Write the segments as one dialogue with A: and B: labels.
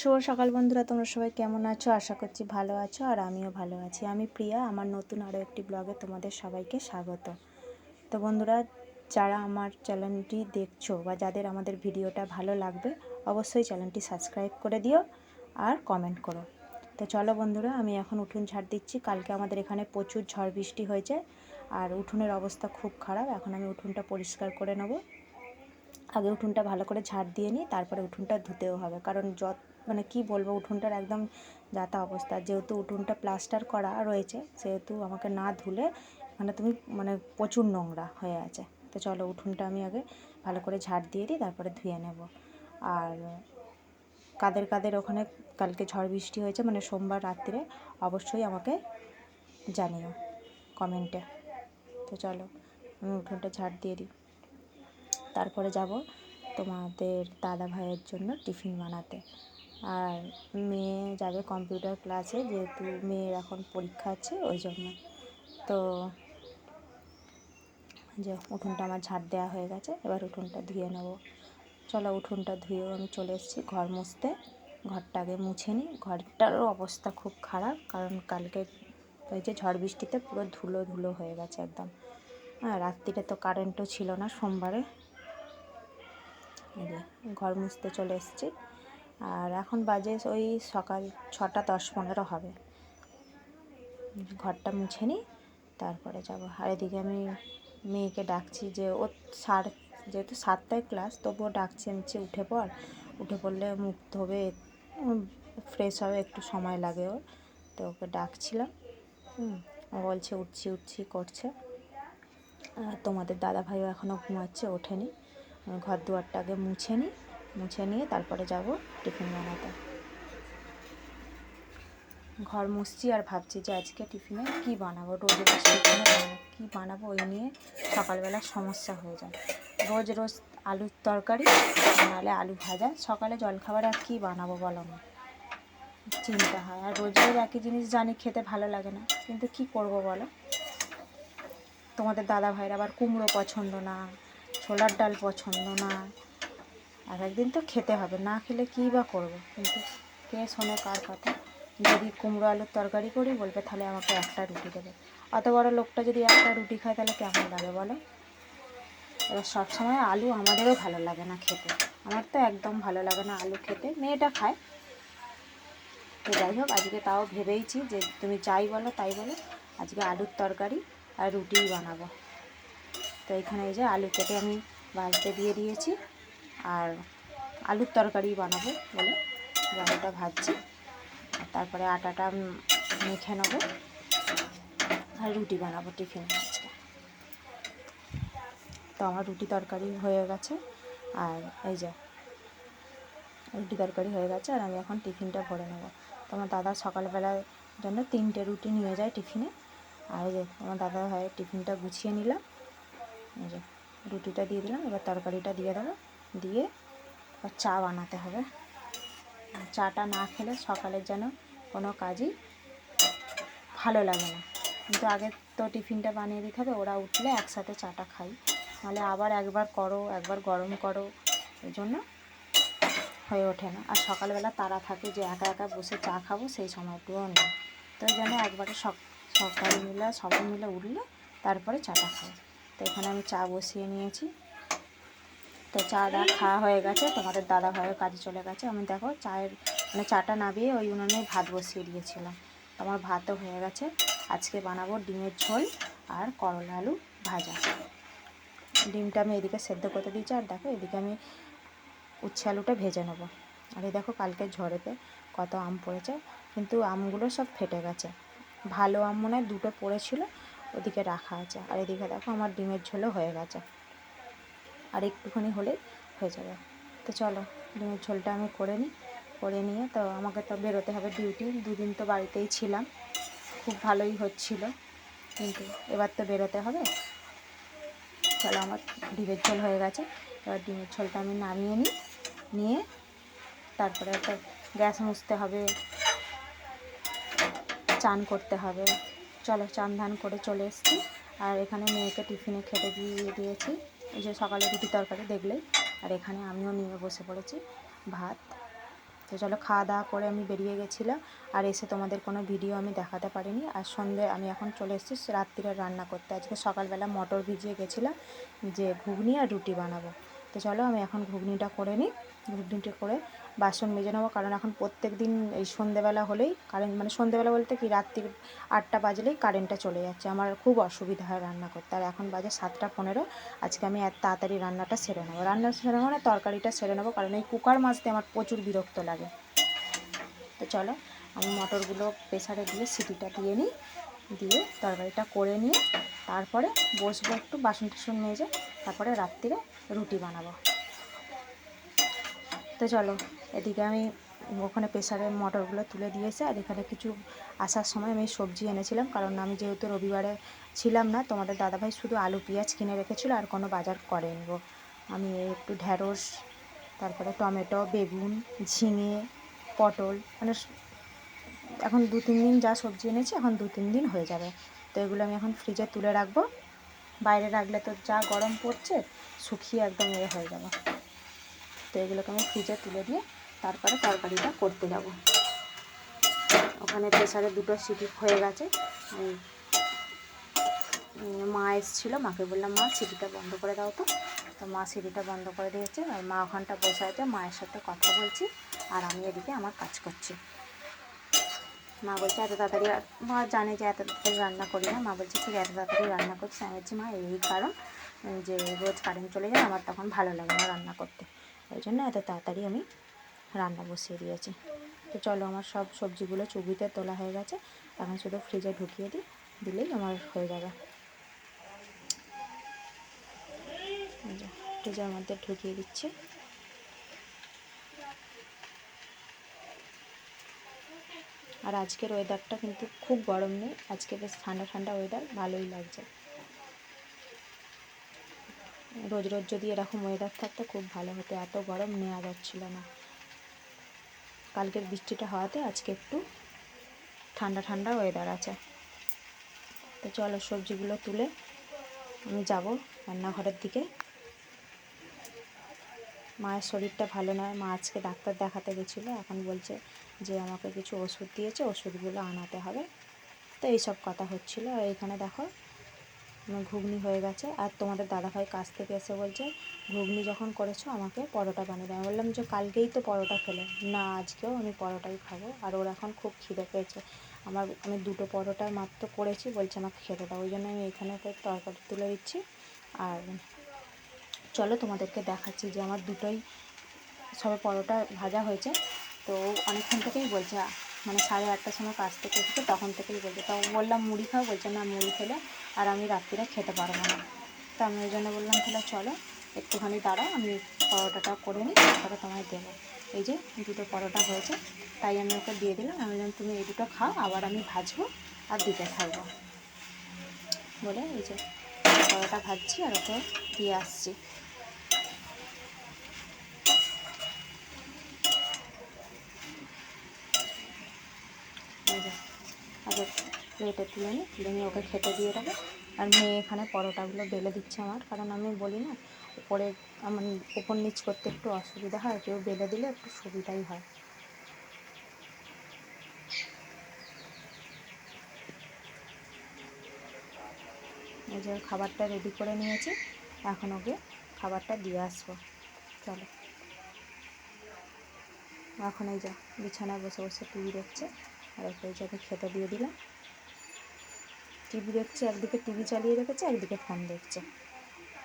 A: শুভ সকাল বন্ধুরা, তোমরা সবাই কেমন আছো? আশা করছি ভালো আছো আর আমিও ভালো আছি। আমি প্রিয়া, আমার নতুন আরও একটি ব্লগে তোমাদের সবাইকে স্বাগত। তো বন্ধুরা, যারা আমার চ্যানেলটি দেখছ বা যাদের আমাদের ভিডিওটা ভালো লাগবে, অবশ্যই চ্যানেলটি সাবস্ক্রাইব করে দিও আর কমেন্ট করো। তো চলো বন্ধুরা, আমি এখন উঠোন ঝাড় দিচ্ছি। কালকে আমাদের এখানে প্রচুর ঝড় বৃষ্টি হয়েছে আর উঠোনের অবস্থা খুব খারাপ। এখন আমি উঠোনটা পরিষ্কার করে নেব। আগে উঠোনটা ভালো করে ঝাড় দিয়ে নিই, তারপরে উঠোনটা ধুতেও হবে। কারণ যত মানে কি বলব, উঠোনটার একদম যাতা অবস্থা। যেহেতু উঠোনটা প্লাস্টার করা রয়েছে, সেহেতু আমাকে না ধুলে মানে তুমি মানে প্রচুর নোংরা হয়ে আছে। তো চলো উঠোনটা আমি আগে ভালো করে ঝাড় দিয়ে দিই, তারপরে ধুয়ে নেব। আর কাদের কাদের ওখানে কালকে ঝড় বৃষ্টি হয়েছে মানে সোমবার রাত্রে, অবশ্যই আমাকে জানিও কমেন্টে। তো চলো, আমি উঠোনটা ঝাড় দিয়ে দিই। তারপরে যাব তোমাদের দাদা ভাইয়ের জন্য টিফিন বানাতে। আর মেয়ে যাবে কম্পিউটার ক্লাসে যেহেতু মেয়ের এখন পরীক্ষা আছে, ওই জন্য। তো যে উঠোনটা আমার ঝাড় দেওয়া হয়ে গেছে, এবার উঠোনটা ধুয়ে নেব। চলো উঠোনটা ধুয়েও আমি চলে এসেছি ঘর মুছতে। ঘরটা আগে মুছে নিই। ঘরটারও অবস্থা খুব খারাপ, কারণ কালকে ওই যে ঝড় বৃষ্টিতে পুরো ধুলো ধুলো হয়ে গেছে একদম। হ্যাঁ রাত্রিরে তো কারেন্টও ছিল না সোমবারে। ঘর মুছতে চলে এসেছি। আর এখন বাজে ওই সকাল ছটা দশ পনেরো হবে। ঘরটা মুছে নিই, তারপরে যাব। আর এদিকে আমি মেয়েকে ডাকছি যে, ও সাড়ে যেহেতু সাতটায় ক্লাস, তবুও ডাকছি, আমি উঠে পড়। উঠে পড়লে মুখ ধোবে ফ্রেশ হবে, একটু সময় লাগে ওর। তো ওকে ডাকছিলাম। ও বলছে, উঠছি উঠছি, করছে। আর তোমাদের দাদা ভাইও এখনও ঘুমাচ্ছে, ওঠেনি। ঘর দুয়ারটা আগে মুছে নিই। মুছে নিয়ে তারপরে যাব টিফিন বানাতে। ঘর মুছছি আর ভাবছি যে আজকে টিফিনে কি বানাবো? রোজ রোজ টিফিনে কী বানাবো ওই নিয়ে সকালবেলা সমস্যা হয়ে যায়। রোজ রোজ আলুর তরকারি, নাহলে আলু ভাজা। সকালে জলখাবার আর কী বানাবো বলো না চিন্তা হয়। আর রোজ রোজ একই জিনিস জানি খেতে ভালো লাগে না, কিন্তু কি করব বলো? তোমাদের দাদা ভাইয়ের আবার কুমড়ো পছন্দ না, ছোলার ডাল পছন্দ না এক একদিন তো খেতে হবে, না খেলে কী বা করব? কিন্তু কে শোনে কার কথা? যদি কুমড়ো আলুর তরকারি করি, বলবে তাহলে আমাকে একটা রুটি দেবে। অত বড় লোকটা যদি একটা রুটি খায়, তাহলে কেমন লাগে বলো? এবার সবসময় আলু আমাদেরও ভালো লাগে না খেতে। আমার তো একদম ভালো লাগে না আলু খেতে, মেয়েটা খায়। তো যাই হোক, আজকে তাও ভেবেইছি যে তুমি যাই বলো, তাই বলো, আজকে আলুর তরকারি আর রুটিই বানাবো। তো এখানে এই যে আলু কেটে আমি ভাজতে দিয়ে দিয়েছি। আর আলুর তরকারি বানাবো বলে। আলুটা ভাজছি। তারপরে আটাটা মেখে নেব। আর রুটি বানাবো টিফিন আজকে। তো আমার রুটি তরকারি হয়ে গেছে। আর এই যে, রুটি তরকারি হয়ে গেছে আর আমি এখন টিফিনটা ভরে নেব। তো আমার দাদা সকালবেলার জন্য তিনটে রুটি নিয়ে যায় টিফিনে। আর এই যে, আমার দাদা ভাইয়ের টিফিনটা গুছিয়ে নিলাম। এই যে, রুটিটা দিয়ে দিলাম, এবার তরকারিটা দিয়ে দেবো। দিয়ে চা বানাতে হবে। চাটা না খেলে সকালের যেন কোনো কাজই ভালো লাগে না। কিন্তু আগে তো টিফিনটা বানিয়ে দিতে হবে, ওরা উঠলে একসাথে চাটা খাই। নাহলে আবার একবার করো, একবার গরম করো, এই জন্য হয়ে ওঠে না। আর সকালবেলা তারা থাকে যে একা একা বসে চা খাব, সেই সময়টুও নেই। তো এই জন্য একবারে সকাল মিলে, সবাই মিলে উঠলে তারপরে চাটা খাই তো এখানে আমি চা বসিয়ে নিয়েছি। তো চা দা খাওয়া হয়ে গেছে, তোমাদের দাদা ভাইয়ের কাজে চলে গেছে। আমি দেখো চায়ের মানে চাটা নামিয়ে ওই উনুনে ভাত বসিয়ে দিয়েছিলাম। আমার ভাতও হয়ে গেছে। আজকে বানাবো ডিমের ঝোল আর করলা আলু ভাজা। ডিমটা আমি এদিকে সেদ্ধ করতে দিয়েছি, আর দেখো এদিকে আমি উচ্ছে আলুটা ভেজে নেব। আর এই দেখো কালকে ঝড়েতে কত আম পড়েছে, কিন্তু আমগুলো সব ফেটে গেছে। ভালো আম মনে হয় দুটো পড়েছিল, ওদিকে রাখা আছে। আর এদিকে দেখো আমার ডিমের ঝোলও হয়ে গেছে। আর একটুখানি হলে হয়ে যাবে। তো চলো, ডিমের ঝোলটা আমি করে নিই। করে নিয়ে তো আমাকে তো বেরোতে হবে ডিউটি দুদিন তো বাড়িতেই ছিলাম। খুব ভালোই হচ্ছিল, কিন্তু এবার তো বেরোতে হবে। চলো আমার ডিমের ঝোল হয়ে গেছে। এবার ডিমের ঝোলটা আমি নামিয়ে নিই, নিয়ে তারপরে একটা গ্যাস মুছতে হবে, চান করতে হবে। চলো চান ধান করে চলে এসেছি। আর এখানে মেয়েকে টিফিনে খেতে দিয়ে দিয়েছি। এই যে সকালে রুটি তরকারি দেখলেই। আর এখানে আমিও নিয়ে বসে পড়েছি ভাত। তো চলো খাওয়া দাওয়া করে আমি বেরিয়ে গেছিলাম, আর এসে তোমাদের কোনো ভিডিও আমি দেখাতে পারিনি। আর সন্ধে আমি এখন চলে এসেছি রাত্রিরে রান্না করতে। আজকে সকালবেলা মটর ভিজিয়ে গেছিলাম যে ঘুগনি আর রুটি বানাবো। তো চলো আমি এখন ঘুগনিটা করে নিই। ঘুগনিটা করে বাসন মেজে নেব। কারণ এখন প্রত্যেক দিন এই সন্ধেবেলা হলেই কারেন্ট মানে সন্ধেবেলা বলতে কি রাত্রি আটটা বাজলেই কারেন্টটা চলে যাচ্ছে। আমার খুব অসুবিধা হয় রান্না করতে। আর এখন বাজে সাতটা পনেরো। আজকে আমি এত তাড়াতাড়ি রান্নাটা সেরে নেব। রান্না সেরে নেব না তরকারিটা সেরে নেব। কারণ এই কুকার মাজতে আমার প্রচুর বিরক্ত লাগে। তো চলো, আমি মটরগুলো প্রেসারে দিয়ে সিটিটা দিয়ে নিই। দিয়ে তরকারিটা করে নিয়ে তারপরে বসবো একটু বাসন টাসন মেজে। তারপরে রাত্রিরে রুটি বানাবো। তো চলো। এদিকে আমি ওখানে প্রেশারের মটরগুলো তুলে দিয়েছে আর এখানে কিছু আসার সময় আমি সবজি এনেছিলাম। কারণ আমি যেহেতু রবিবারে ছিলাম না, তোমাদের দাদাভাই শুধু আলু, পেঁয়াজ কিনে রেখেছিলো আর কোনো বাজার করেনি আমি একটু ঢ্যাঁড়স তারপরে টমেটো, বেগুন, ঝিঙে, পটল মানে এখন দু তিন দিন যা সবজি এনেছি, এখন দু তিন দিন হয়ে যাবে। তো এগুলো আমি এখন ফ্রিজে তুলে রাখব। বাইরে রাখলে তো যা গরম পড়ছে, শুকিয়ে একদম এ হয়ে যাবে। তো এগুলোকে আমি ফ্রিজে তুলে দিয়ে তারপরে তরকারিটা করতে যাব। ওখানে প্রেশারে দুটো সিটি হয়ে গেছে। মা এসেছিল, মাকে বললাম, মা, সিটিটা বন্ধ করে দাও তো। তো মা সিটিটা বন্ধ করে দিয়েছে। আর মা ওখানটা বসে আছে, মায়ের সাথে কথা বলছি, আর আমি এদিকে আমার কাজ করছি। মা বলছে, এত তাড়াতাড়ি মা জানে যে এত তাড়াতাড়ি রান্না করি না। মা বলছে, ঠিক এত তাড়াতাড়ি রান্না করছি। আমি বলছি, মা, এই কারণ যে রোজ কারেন্ট চলে যায়, আমার তখন ভালো লাগে না রান্না করতে। ওই জন্য এত তাড়াতাড়ি আমি রান্না বসিয়ে দিয়েছি। তো চলো আমার সব সবজিগুলো চুবিতে তোলা হয়ে গেছে। এখন শুধু ফ্রিজে ঢুকিয়ে দিই, দিলেই আমার হয়ে যাবে। ফ্রিজের মধ্যে ঢুকিয়ে দিচ্ছি। আর আজকের ওয়েদারটা কিন্তু খুব গরম নেই। আজকে বেশ ঠান্ডা ঠান্ডা ওয়েদার ভালোই লাগছে। রোজ রোজ যদি এরকম ওয়েদার থাকতো, খুব ভালো হতো। এত গরম নেওয়া যাচ্ছিল না। কালকের বৃষ্টিটা হওয়াতে আজকে একটু ঠান্ডা ঠান্ডা ওয়েদার আছে। তো চলো সবজিগুলো তুলে আমি যাব রান্নাঘরের দিকে। মায়ের শরীরটা ভালো নয়, মা আজকে ডাক্তার দেখাতে গেছিল, এখন বলছে যে আমাকে কিছু ওষুধ দিয়েছে, ওষুধগুলো আনাতে হবে। তো এইসব কথা হচ্ছিল। আর দেখো ঘুগনি হয়ে গেছে। আর তোমাদের দাদাভাই কাছ থেকে এসে বলছে, ঘুগনি যখন করেছ আমাকে পরোটা বানিয়ে দেয় বললাম, যে কালকেই তো পরোটা খেলে। না, আজকেও আমি পরোটাই খাব। আর ওর এখন খুব খিদে পেয়েছে। আমার, আমি দুটো পরোটা মাত্র করেছি, বলছে আমাকে খেতে দাও। ওই জন্য আমি এখানে তরকারি তুলে দিচ্ছি। আর চলো তোমাদেরকে দেখাচ্ছি যে আমার দুটোই সবে পরোটা ভাজা হয়েছে। তো অনেকক্ষণ থেকেই বলছে মানে সাড়ে আটটার সময় কাজ থেকে এসেছে, তখন থেকেই বলছে। তো বললাম, মুড়ি খাও? বলছে, না, মুড়ি খেলে আর আমি রাত্রিরে খেতে পারব না। তো আমি ওই জন্য বললাম, তাহলে চলো, একটুখানি দাঁড়াও, আমি পরোটাটা করে নিই, তারপরে তোমায় দেবো। এই যে দুটো পরোটা হয়েছে, তাই আমি ওকে দিয়ে দিলাম। আমি বললাম, তুমি এই দুটো খাও, আবার আমি ভাজবো আর দিতে থাকব বলে এই যে পরোটা ভাজছি আর ওকে দিয়ে আসছি এই যে আগে প্লেটে তুলে নিই তুলে নিয়ে ওকে খেতে দিয়ে দেবো। আর মেয়ে এখানে পরোটাগুলো বেলে দিচ্ছে আমার, কারণ আমি বলি না, উপরে আমার উপর নিচ করতে একটু অসুবিধা হয়, কেউ বেলে দিলে একটু সুবিধাই হয়। এই যে খাবারটা রেডি করে নিয়েছি, এখন ওকে খাবারটা দিয়ে আসব। চলো। এখন এই যা বিছানায় বসে বসে টিভি দেখছে, আর ওকে এই যে ওকে খেতে দিয়ে দিলাম। টিভি দেখছে, একদিকে টিভি চালিয়ে রেখেছে, একদিকে ফোন দেখছে।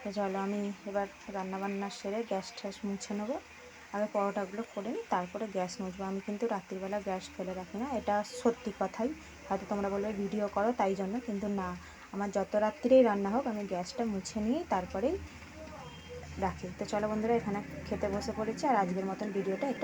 A: তো চলো আমি এবার রান্নাবান্না সেরে গ্যাস ট্যাস মুছে নেব। আগে পরোটাগুলো করে নিই, তারপরে গ্যাস মুছবো। আমি কিন্তু রাত্রিবেলা গ্যাস ফেলে রাখি না, এটা সত্যি কথাই। হয়তো তোমরা বলবে ভিডিও করো, তাই জন্য, কিন্তু না। আমার যত রাত্রিরেই রান্না হোক, আমি গ্যাসটা মুছে নিয়েই তারপরেই রাখি। তো চলো বন্ধুরা, এখানে খেতে বসে পড়েছি, আর আজকের মতন ভিডিওটা